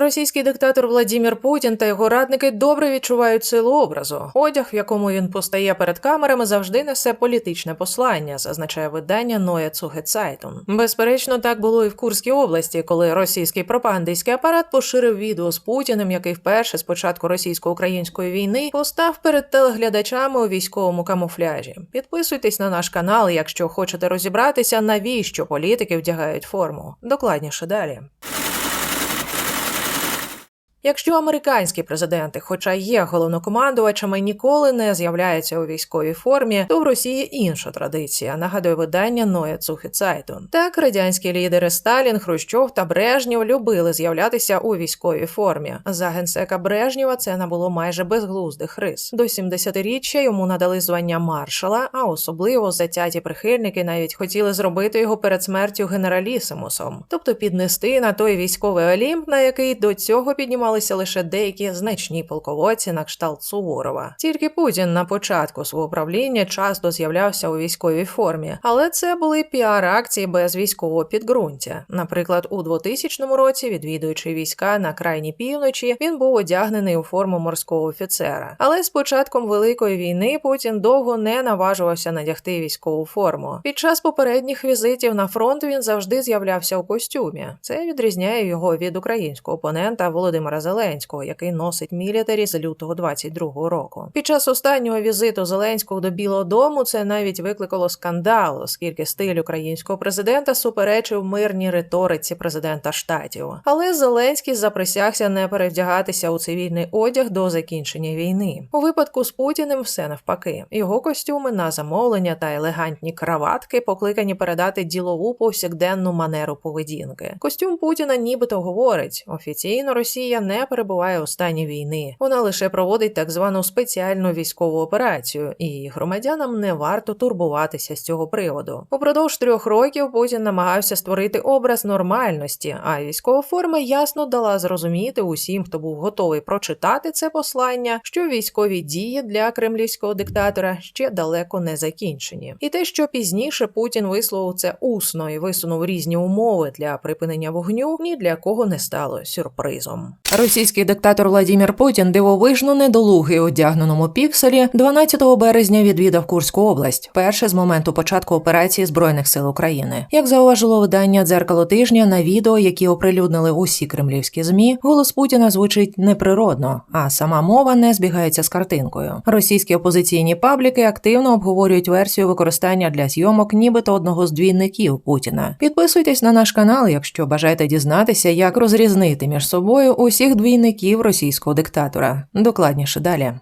Російський диктатор Владімір Путін та його радники добре відчувають силу образу. Одяг, в якому він постає перед камерами, завжди несе політичне послання, зазначає видання Ноя Цугецайтун. Безперечно, так було і в Курській області, коли російський пропагандистський апарат поширив відео з Путіним, який вперше з початку російсько-української війни постав перед телеглядачами у військовому камуфляжі. Підписуйтесь на наш канал, якщо хочете розібратися, навіщо політики вдягають форму. Докладніше далі. Якщо американські президенти, хоча є головнокомандувачами, ніколи не з'являються у військовій формі, то в Росії інша традиція, нагадує видання Ноя Цухіцайтун. Так радянські лідери Сталін, Хрущов та Брежнєв любили з'являтися у військовій формі. За генсека Брежнєва це набуло майже безглуздих рис. До 70-річчя йому надали звання маршала, а особливо затяті прихильники навіть хотіли зробити його перед смертю генералісимусом, тобто піднести на той військовий олімп, на який до цього піднімали піднімалися лише деякі значні полководці на кшталт Суворова. Тільки Путін на початку свого правління часто з'являвся у військовій формі, але це були піар-акції без військового підґрунтя. Наприклад, у 2000 році, відвідуючи війська на крайній півночі, він був одягнений у форму морського офіцера. Але з початком великої війни Путін довго не наважувався надягти військову форму. Під час попередніх візитів на фронт він завжди з'являвся у костюмі. Це відрізняє його від українського опонента Володимира Зеленського, який носить мілітарі з лютого 22-го року. Під час останнього візиту Зеленського до Білого Дому це навіть викликало скандал, оскільки стиль українського президента суперечив мирній риториці президента штатів. Але Зеленський заприсягся не перевдягатися у цивільний одяг до закінчення війни. У випадку з Путіним все навпаки. Його костюми на замовлення та елегантні краватки покликані передати ділову повсякденну манеру поведінки. Костюм Путіна нібито говорить: офіційно Росія не перебуває у стані війни. Вона лише проводить так звану спеціальну військову операцію, і громадянам не варто турбуватися з цього приводу. Упродовж трьох років Путін намагався створити образ нормальності, а військова форма ясно дала зрозуміти усім, хто був готовий прочитати це послання, що військові дії для кремлівського диктатора ще далеко не закінчені. І те, що пізніше Путін висловив це усно і висунув різні умови для припинення вогню, ні для кого не стало сюрпризом. Російський диктатор Владімір Путін дивовижно недолугий одягненому пікселі 12 березня відвідав Курську область, перше з моменту початку операції збройних сил України. Як зауважило видання дзеркало тижня на відео, які оприлюднили усі кремлівські змі, голос Путіна звучить неприродно, а сама мова не збігається з картинкою. Російські опозиційні пабліки активно обговорюють версію використання для зйомок, нібито одного з двійників Путіна. Підписуйтесь на наш канал, якщо бажаєте дізнатися, як розрізнити між собою усіх двійників російського диктатора. Докладніше далі.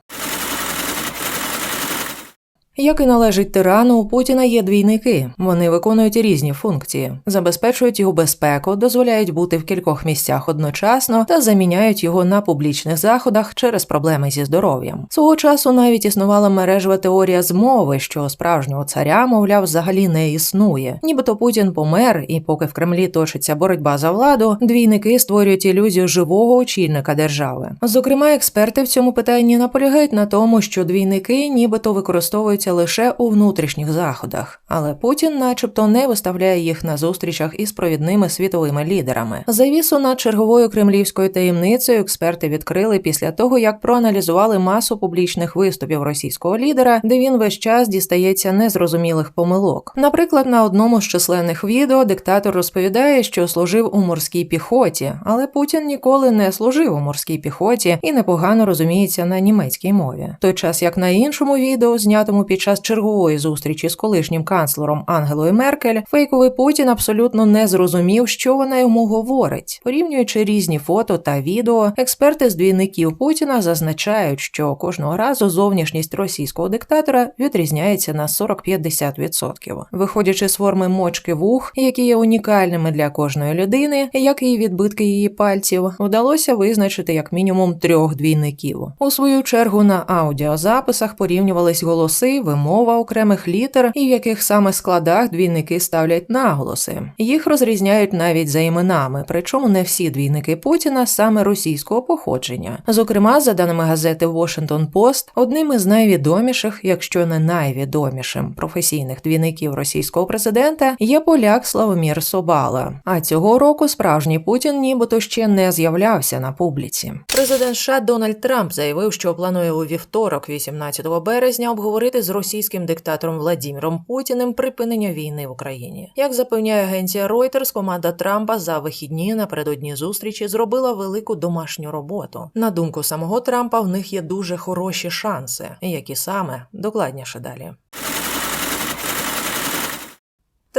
Як і належить тирану, у Путіна є двійники. Вони виконують різні функції, забезпечують його безпеку, дозволяють бути в кількох місцях одночасно та заміняють його на публічних заходах через проблеми зі здоров'ям. Свого часу навіть існувала мережева теорія змови, що справжнього царя, мовляв, взагалі не існує. Нібито Путін помер, і поки в Кремлі точиться боротьба за владу, двійники створюють ілюзію живого очільника держави. Зокрема, експерти в цьому питанні наполягають на тому, що двійники нібито використовуються лише у внутрішніх заходах, але Путін, начебто, не виставляє їх на зустрічах із провідними світовими лідерами. Завісу над черговою кремлівською таємницею експерти відкрили після того, як проаналізували масу публічних виступів російського лідера, де він весь час дістається незрозумілих помилок. Наприклад, на одному з численних відео диктатор розповідає, що служив у морській піхоті, але Путін ніколи не служив у морській піхоті і непогано розуміється на німецькій мові. Той час як на іншому відео, знятому під час чергової зустрічі з колишнім канцлером Ангелою Меркель, фейковий Путін абсолютно не зрозумів, що вона йому говорить. Порівнюючи різні фото та відео, експерти з двійників Путіна зазначають, що кожного разу зовнішність російського диктатора відрізняється на 40-50%. Виходячи з форми мочки вух, які є унікальними для кожної людини, як і відбитки її пальців, вдалося визначити як мінімум трьох двійників. У свою чергу на аудіозаписах порівнювались голоси вимова окремих літер і в яких саме складах двійники ставлять наголоси. Їх розрізняють навіть за іменами, причому не всі двійники Путіна саме російського походження. Зокрема, за даними газети Washington Post, одним із найвідоміших, якщо не найвідомішим професійних двійників російського президента є поляк Славомір Собала. А цього року справжній Путін нібито ще не з'являвся на публіці. Президент США Дональд Трамп заявив, що планує у вівторок, 18 березня, обговорити з російським диктатором Владіміром Путіним припинення війни в Україні. Як запевняє агенція Reuters, команда Трампа за вихідні напередодні зустрічі зробила велику домашню роботу. На думку самого Трампа, в них є дуже хороші шанси, які саме докладніше далі.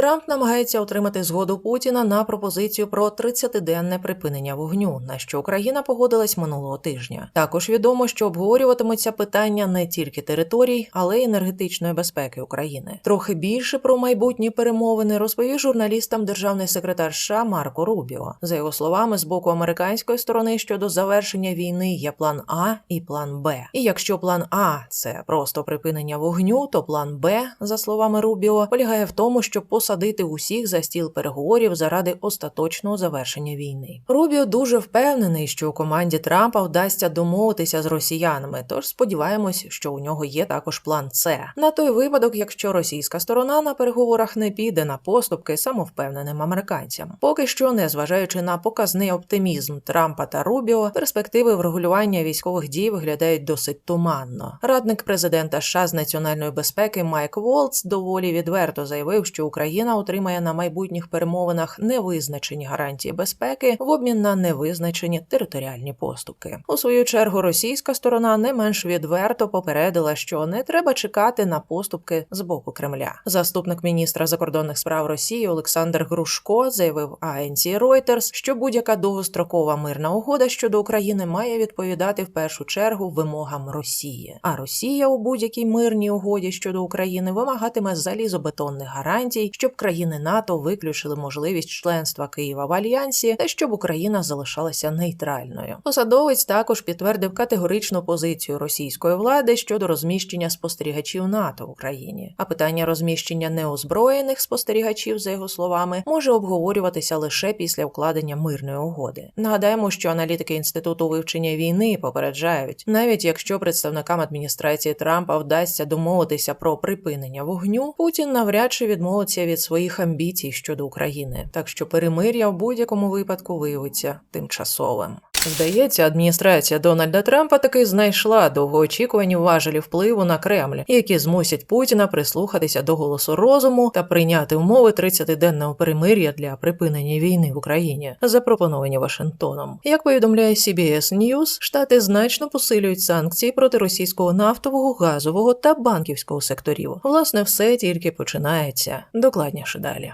Трамп намагається отримати згоду Путіна на пропозицію про 30-денне припинення вогню, на що Україна погодилась минулого тижня. Також відомо, що обговорюватимуться питання не тільки територій, але й енергетичної безпеки України. Трохи більше про майбутні перемовини розповів журналістам державний секретар США Марко Рубіо. За його словами, з боку американської сторони щодо завершення війни є план А і план Б. І якщо план А це просто припинення вогню, то план Б, за словами Рубіо, полягає в тому, щоб посадити усіх за стіл переговорів заради остаточного завершення війни. Рубіо дуже впевнений, що у команді Трампа вдасться домовитися з росіянами. Тож сподіваємось, що у нього є також план С на той випадок, якщо російська сторона на переговорах не піде на поступки самовпевненим американцям. Поки що, незважаючи на показний оптимізм Трампа та Рубіо, перспективи врегулювання військових дій виглядають досить туманно. Радник президента США з національної безпеки Майк Волц доволі відверто заявив, що Україна отримає на майбутніх перемовинах невизначені гарантії безпеки в обмін на невизначені територіальні поступки. У свою чергу російська сторона не менш відверто попередила, що не треба чекати на поступки з боку Кремля. Заступник міністра закордонних справ Росії Олександр Грушко заявив агенції Reuters, що будь-яка довгострокова мирна угода щодо України має відповідати в першу чергу вимогам Росії. А Росія у будь-якій мирній угоді щодо України вимагатиме залізобетонних гарантій, щоб країни НАТО виключили можливість членства Києва в альянсі та щоб Україна залишалася нейтральною. Посадовець також підтвердив категоричну позицію російської влади щодо розміщення спостерігачів НАТО в Україні. А питання розміщення неозброєних спостерігачів, за його словами, може обговорюватися лише після укладення мирної угоди. Нагадаємо, що аналітики інституту вивчення війни попереджають, навіть якщо представникам адміністрації Трампа вдасться домовитися про припинення вогню, Путін навряд чи відмовиться від своїх амбіцій щодо України, так що перемир'я в будь-якому випадку виявиться тимчасовим. Здається, адміністрація Дональда Трампа таки знайшла довгоочікувані важелі впливу на Кремль, які змусять Путіна прислухатися до голосу розуму та прийняти умови 30-денного перемир'я для припинення війни в Україні, запропоновані Вашингтоном. Як повідомляє CBS News, штати значно посилюють санкції проти російського нафтового, газового та банківського секторів. Власне, все тільки починається. Докладніше далі.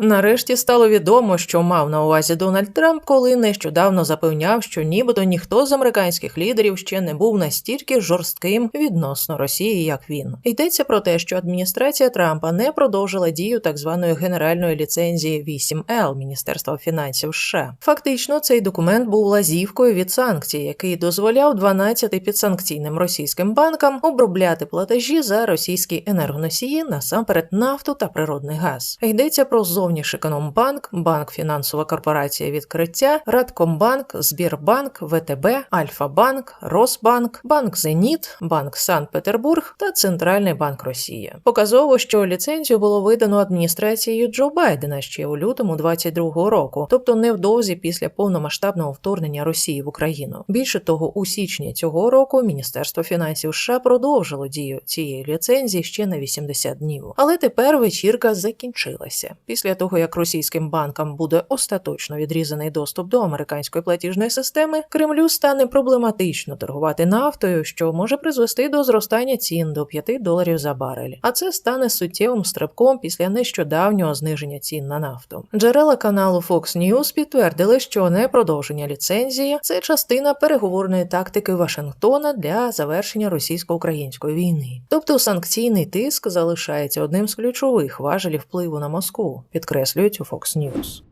Нарешті стало відомо, що мав на увазі Дональд Трамп, коли нещодавно запевняв, що нібито ніхто з американських лідерів ще не був настільки жорстким відносно Росії, як він. Йдеться про те, що адміністрація Трампа не продовжила дію так званої генеральної ліцензії 8L Міністерства фінансів США. Фактично, цей документ був лазівкою від санкцій, який дозволяв 12 підсанкційним російським банкам обробляти платежі за російські енергоносії насамперед нафту та природний газ. Йдеться про зовнішній Зовнішекономбанк, Банк Фінансова корпорація відкриття, Радкомбанк, Збірбанк, ВТБ, Альфа-Банк, Росбанк, Банк Зеніт, Банк Санкт-Петербург та Центральний банк Росії. Показово, що ліцензію було видано адміністрацією Джо Байдена ще у лютому 22-го року, тобто невдовзі після повномасштабного вторгнення Росії в Україну. Більше того, у січні цього року Міністерство фінансів США продовжило дію цієї ліцензії ще на 80 днів. Але тепер вечірка закінчилася. Після того, як російським банкам буде остаточно відрізаний доступ до американської платіжної системи, Кремлю стане проблематично торгувати нафтою, що може призвести до зростання цін до 5 доларів за барель. А це стане суттєвим стрибком після нещодавнього зниження цін на нафту. Джерела каналу Fox News підтвердили, що непродовження ліцензії це частина переговорної тактики Вашингтона для завершення російсько-української війни. Тобто санкційний тиск залишається одним з ключових важелів впливу на Москву, підкреслюють у Fox News.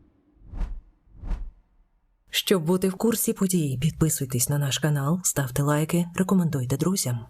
Щоб бути в курсі подій, підписуйтесь на наш канал, ставте лайки, рекомендуйте друзям.